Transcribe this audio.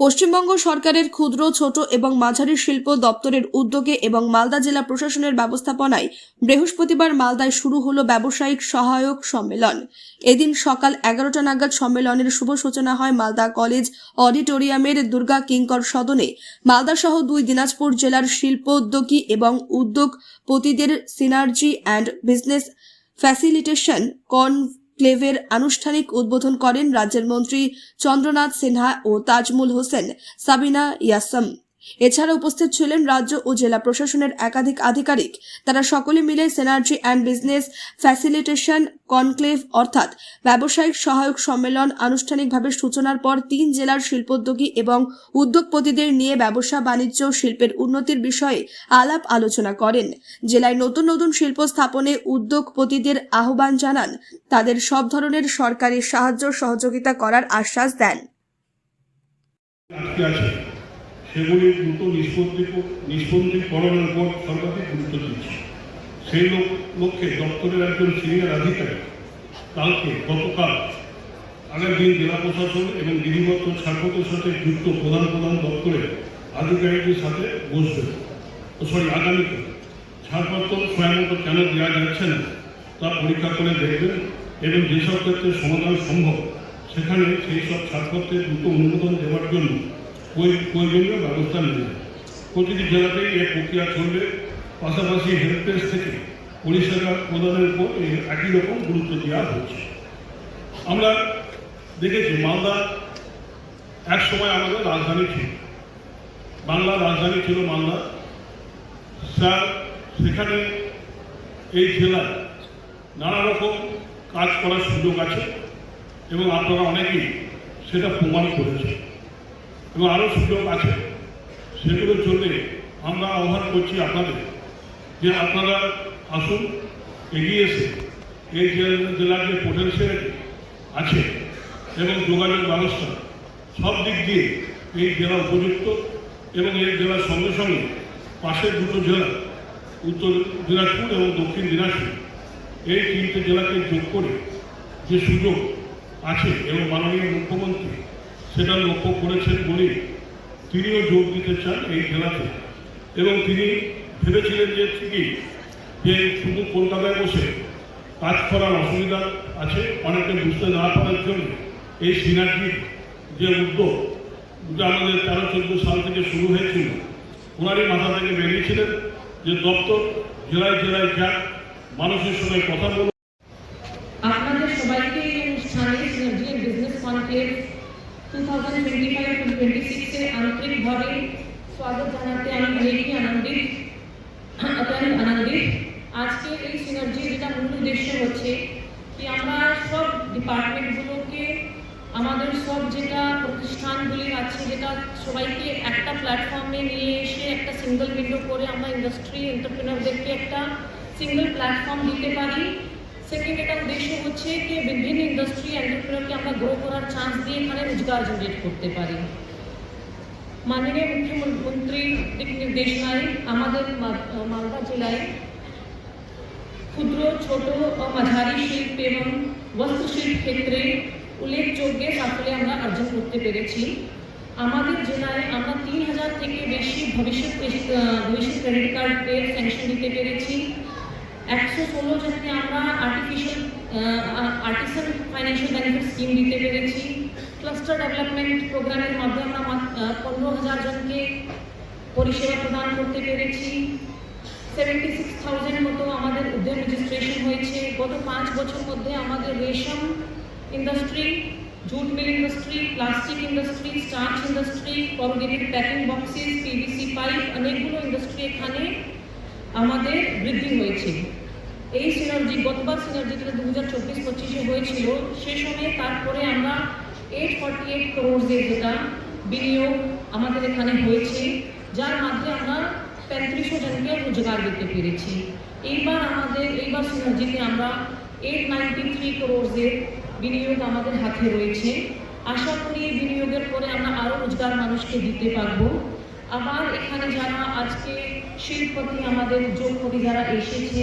পশ্চিমবঙ্গ সরকারের ক্ষুদ্র, ছোট এবং মাঝারি শিল্প দপ্তরের উদ্যোগে এবং মালদা জেলা প্রশাসনের ব্যবস্থাপনায় বৃহস্পতিবার মালদায় শুরু হলো ব্যবসায়িক সহায়ক সম্মেলন। এদিন সকাল এগারোটা নাগাদ সম্মেলনের শুভ সূচনা হয় মালদা কলেজ অডিটোরিয়ামের দুর্গা কিঙ্কর সদনে। মালদা সহ দুই দিনাজপুর জেলার শিল্পোদ্যোগী এবং উদ্যোগপতিদের সিনার্জি অ্যান্ড বিজনেস ফ্যাসিলিটেশন কনক্লেভের আনুষ্ঠানিক উদ্বোধন করেন রাজ্যের মন্ত্রী চন্দ্রনাথ সিনহা ও তাজমুল হোসেন সাবিনা ইয়াসম। এছাড়া উপস্থিত ছিলেন রাজ্য ও জেলা প্রশাসনের একাধিক আধিকারিক। তারা সকলে মিলে synergy and business facilitation conclave অর্থাৎ ব্যবসায়িক সহায়ক সম্মেলন আনুষ্ঠানিকভাবে সূচনার পর তিন জেলার শিল্পোদ্যোগী এবং উদ্যোগপতিদের নিয়ে ব্যবসা, বাণিজ্য শিল্পের উন্নতির বিষয়ে আলাপ আলোচনা করেন। জেলায় নতুন নতুন শিল্প স্থাপনে উদ্যোগপতিদের আহ্বান জানান। তাদের সব ধরনের সরকারি সাহায্য সহযোগিতা করার আশ্বাস দেন। সেগুলি দ্রুত নিষ্পত্তি নিষ্পত্তিকরণের উপর সরকারকে গুরুত্ব দিচ্ছে। সেই লক্ষ্যে দপ্তরের একজন সিনিয়র আধিকারিক কালকে গতকাল আগের দিন জেলা প্রশাসন এবং বিধিবদ্ধ ছাড়পত্রের সাথে যুক্ত প্রধান প্রধান দপ্তরের আধিকারিকদের সাথে বসবেন ও সরি আগামীকাল ছাড়পত্র সময়মতো কেন দেওয়া যাচ্ছে না তা পরীক্ষা করে দেখবেন এবং যেসব ক্ষেত্রে সমাধান সম্ভব, সেখানে সেই সব ছাড়পত্রের দ্রুত অনুমোদন দেওয়ার জন্য প্রয়োজনীয় ব্যবস্থা নেবে প্রতিটি জেলাতেই এই প্রক্রিয়া চলবে। পাশাপাশি হেল্প থেকে পরিষেবা প্রদানের উপর একই রকম গুরুত্ব দেওয়া হচ্ছে। আমরা দেখেছি, মালদা এক সময় আমাদের রাজধানী ছিল। বাংলার রাজধানী ছিল মালদা। স্যার, সেখানে এই জেলায় নানা রকম কাজ করার সুযোগ আছে এবং আপনারা অনেকেই সেটা প্রমাণ করেছে এবং আরও সুযোগ আছে সেগুলোর জন্য আমরা আহ্বান করছি আপনাদের যে আপনারা আসুন, এগিয়ে এসে এই জেল- জেলার যে পোটেন্সিয়াল আছে এবং যোগাযোগ ব্যবস্থা, সব দিক দিয়ে এই জেলা উপযুক্ত এবং এই জেলার সঙ্গে সঙ্গে পাশের দুটো জেলা, উত্তর দিনাজপুর এবং দক্ষিণ দিনাজপুর, এই তিনটে জেলাকে যোগ করে যে সুযোগ আছে এবং মাননীয় মুখ্যমন্ত্রী সেটা লক্ষ্য করেছেন বলেই তিনিও যোগ দিতে চান এই খেলাতে। এবং তিনি ভেবেছিলেন যে ঠিকই যে শুধু কলকাতায় বসে কাজ করার অসুবিধা আছে অনেকে বুঝতে না পারার জন্য এই সিনার্জির যে উদ্যোগ যেটা আমাদের তেরো, চোদ্দ সাল থেকে শুরু হয়েছিল, ওনারই মাথা থেকে বেরিয়েছিলেন যে দপ্তর জেলায় জেলায় যাক, মানুষের সঙ্গে কথা বলুন আপনাদের সবাইকে অনুষ্ঠানে বিজনেস কনক্লেভ টু থাউজেন্ড আন্তরিকভাবে স্বাগত জানাতে আমি অনেকই আনন্দিত, অত্যন্ত আনন্দিত। আজকে এই সিনার্জি যেটা মূল উদ্দেশ্য হচ্ছে কি আমরা সব ডিপার্টমেন্টগুলোকে আমাদের সব যেটা প্রতিষ্ঠানগুলি আছে, যেটা সবাইকে একটা প্ল্যাটফর্মে নিয়ে এসে একটা সিঙ্গেল উইন্ডো করে আমরা ইন্ডাস্ট্রি এন্টারপ্রিনারদেরকে একটা সিঙ্গেল প্ল্যাটফর্ম দিতে পারি। সেকেন্ড এটা উদ্দেশ্য হচ্ছে কি বিভিন্ন ইন্ডাস্ট্রি এন্টারপ্রেনারকে আমরা গ্রো করার চান্স দিয়ে এখানে রোজগার জেনারেট করতে পারি। মাননীয় মুখ্যমন্ত্রী দিক নির্দেশনায় আমাদের মালদা জেলায় ক্ষুদ্র, ছোট ও মাঝারি শিল্প এবং বস্ত্রশিল্প ক্ষেত্রে উল্লেখযোগ্য সাফল্য আমরা অর্জন করতে পেরেছি। আমাদের জেলায় আমরা তিন হাজার থেকে বেশি ভবিষ্যৎ ভবিষ্যৎ ক্রেডিট কার্ডের স্যাংশন দিতে পেরেছি। একশো ষোলো জনকে আমরা artificial artisan financial benefit scheme দিতে পেরেছি। ক্লাস্টার ডেভেলপমেন্ট প্রোগ্রামের মাধ্যমে আমরা পনেরো হাজার জনকে পরিষেবা প্রদান করতে পেরেছি। সেভেন্টি সিক্স থাউজেন্ড মতো আমাদের উদ্যোগ রেজিস্ট্রেশন হয়েছে। গত পাঁচ বছর মধ্যে আমাদের রেশম industry jute mill industry plastic industry starch industry corrugated packing boxes PVC pipe অনেকগুলো ইন্ডাস্ট্রি এখানে আমাদের বৃদ্ধি হয়েছে। এই সিনার্জি গতবার সিনার্জি যেটা দু হাজার চব্বিশ পঁচিশে হয়েছিল, সে সময় তারপরে আমরা এইট ফর্টি এইট ক্রোর্সের যেটা বিনিয়োগ আমাদের এখানে হয়েছে, যার মাধ্যমে আমরা পঁয়ত্রিশশো জনকে রোজগার দিতে পেরেছি। এইবার আমাদের, এইবার সিনার্জিতে আমরা এইট নাইনটি থ্রি ক্রোর্সের বিনিয়োগ আমাদের হাতে রয়েছে। আশা করি এই বিনিয়োগের পরে আমরা আরও রোজগার মানুষকে দিতে পারব। আবার এখানে যারা আজকে শিল্পতি আমাদের উদ্যোগপতি যারা এসেছে